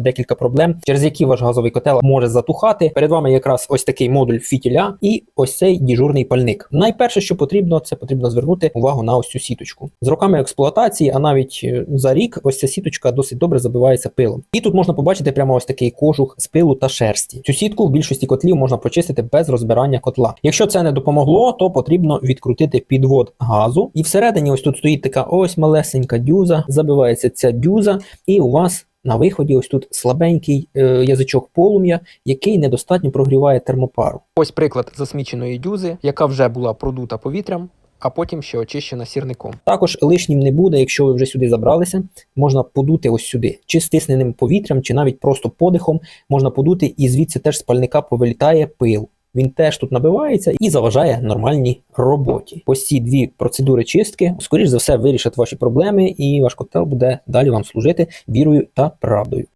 декілька проблем, через які ваш газовий котел може затухати. Перед вами якраз ось такий модуль фітіля і ось цей діжурний пальник. Найперше, що потрібно, це потрібно звернути увагу на ось цю сіточку. З роками експлуатації, а навіть е, за рік, ось ця сіточка досить добре забивається пилом. І тут можна побачити прямо ось такий кожух з пилу та шерсті. Цю сітку в більшості котлів можна почистити без розбирання котла. Якщо це не допомогло, то потрібно відкрутити підвод газу. І всередині ось тут стоїть така ось малесенька дюза, забивається ця дюза, і у вас. На виході, ось тут слабенький е, язичок полум'я, який недостатньо прогріває термопару. Ось приклад засміченої дюзи, яка вже була продута повітрям, а потім ще очищена сірником. Також лишнім не буде, якщо ви вже сюди забралися, можна подути ось сюди, чи стисненим повітрям, чи навіть просто подихом можна подути, і звідси теж з пальника повилітає пил. Він теж тут набивається і заважає нормальній роботі. Ось ці дві процедури чистки, скоріш за все, вирішать ваші проблеми, і ваш котел буде далі вам служити вірою та правдою.